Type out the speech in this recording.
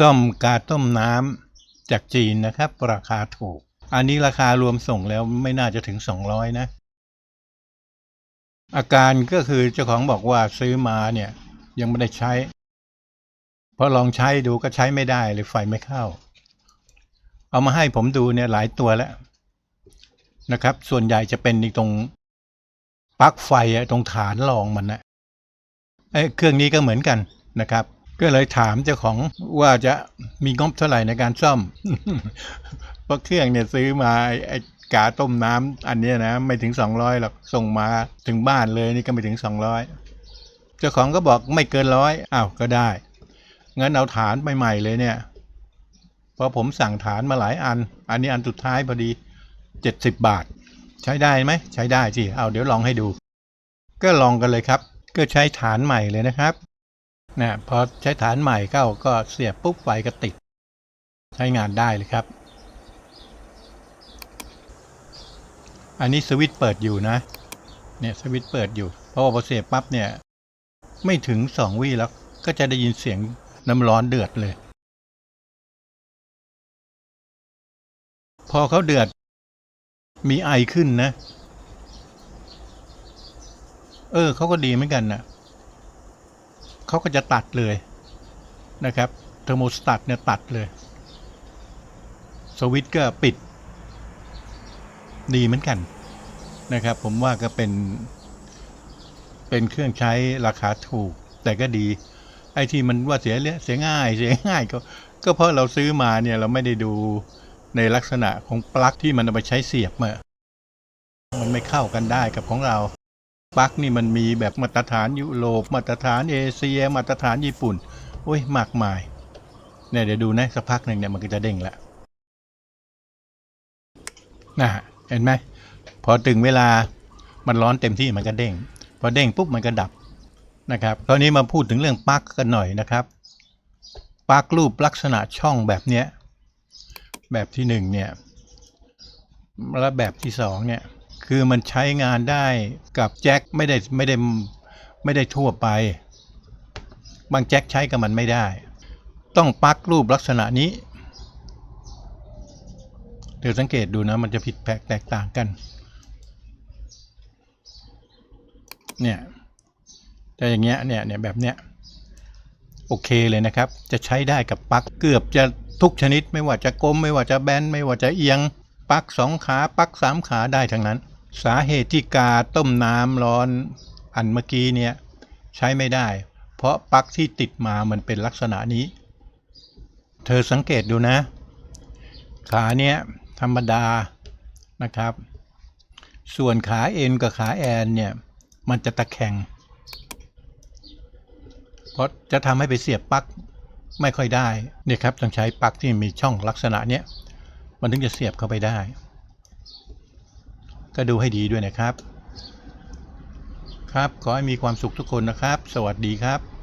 ส้มกาต้มน้ำจากจีนนะครับ ราคาถูก อันนี้ราคารวมส่งแล้วไม่น่าจะถึง 200 นะ อาการก็คือเจ้าของบอกว่าซื้อมาเนี่ย ยังไม่ได้ใช้พอลองใช้ดูก็ใช้ไม่ได้เลยไฟไม่เข้า เอามาให้ผมดูเนี่ยหลายตัวแล้วนะครับ ส่วนใหญ่จะเป็นในตรงปลั๊กไฟตรงฐานรองมันนะไอ้เครื่องนี้ก็เหมือนกันนะครับ ก็เลยถามเจ้าของว่าจะมีงบเท่าไหร่ในการซ่อม เพราะเครื่องเนี่ยซื้อมาไอ้กาต้มน้ำอันนี้นะไม่ถึงสองร้อยหรอกส่งมาถึงบ้านเลยนี่ก็ไม่ถึงสองร้อยเจ้าของก็บอกไม่เกินร้อยอ้าวก็ได้งั้นเอาฐานใหม่ๆเลยเนี่ยเพราะผมสั่งฐานมาหลายอัน อันนี้อันสุดท้ายพอดีเจ็ดสิบบาท ใช้ได้ไหมใช้ได้สิเอาเดี๋ยวลองให้ดู ก็ลองกันเลยครับ ก็ใช้ฐานใหม่เลยนะครับ นะพอใช้ฐานใหม่เข้าก็เสียบปุ๊บไฟก็ติด ใช้งานได้เลยครับ อันนี้สวิตช์เปิดอยู่นะ เนี่ยสวิตช์เปิดอยู่ เพราะว่าพอเสียบปั๊บเนี่ย ไม่ถึงสองวิแล้วก็จะได้ยินเสียงน้ำร้อนเดือดเลย พอเขาเดือด มีไอขึ้นนะ เออเขาก็ดีเหมือนกันนะ เขาก็จะตัดเลยนะครับเทอร์โมสตัตเนี่ยตัดเลย สวิตช์ก็ปิด ดีเหมือนกันนะครับ ผมว่าก็เป็น เป็นเครื่องใช้ราคาถูก แต่ก็ดี ไอ้ที่มันว่าเสียเเสียง่ายเสียง่ายก็ก็เพราะเราซื้อมาเนี่ยเราไม่ได้ดูในลักษณะของปลั๊กที่มันเอาไปใช้เสียบมามันไม่เข้ากันได้กับของเรา ปลั๊กนี่มันมีแบบมาตรฐานยุโรปมาตรฐานเอเชีย มาตรฐานญี่ปุ่น โอ้ยมากมายเนี่ยเดี๋ยวดูนะสักพักหนึ่งเนี่ยมันก็จะเด้งละนะเห็นไหมพอถึงเวลามันร้อนเต็มที่มันก็เด้ง พอเด้งปุ๊บมันก็ดับนะครับคราวนี้มาพูดถึงเรื่องปลั๊กกันหน่อยนะครับปลั๊กรูปลักษณะช่องแบบเนี้ยแบบที่หนึ่งเนี่ยและแบบที่สองเนี่ย คือมันใช้งานได้กับแจ็คไม่ได้ไม่ได้ไม่ได้ทั่วไป บางแจ็คใช้กับมันไม่ได้ ต้องปลักรูปลักษณะนี้ เดี๋ยวสังเกตดูนะมันจะผิดแปลกแตกต่างกัน เนี่ยแต่อย่างเงี้ยเนี่ยเนี่ยแบบเนี้ยโอเคเลยนะครับ จะใช้ได้กับปลั๊กเกือบจะทุกชนิดไม่ว่าจะกลมไม่ว่าจะแบนไม่ว่าจะเอียงปลั๊กสองขาปลั๊กสามขาได้ทั้งนั้น สาเหตุที่กาต้มน้ำร้อนอันเมื่อกี้เนี่ยใช้ไม่ได้ เพราะปลั๊กที่ติดมามันเป็นลักษณะนี้ เธอสังเกตดูนะ ขาเนี้ยธรรมดานะครับ ส่วนขาเอ็นกับขาแอนเนี่ยมันจะตะแคงเพราะจะทำให้ไปเสียบปลั๊กไม่ค่อยได้เนี่ยครับต้องใช้ปลั๊กที่มีช่องลักษณะเนี้ยมันถึงจะเสียบเข้าไปได้ ก็ดูให้ดีด้วยนะครับ ครับขอให้มีความสุขทุกคนนะครับ สวัสดีครับ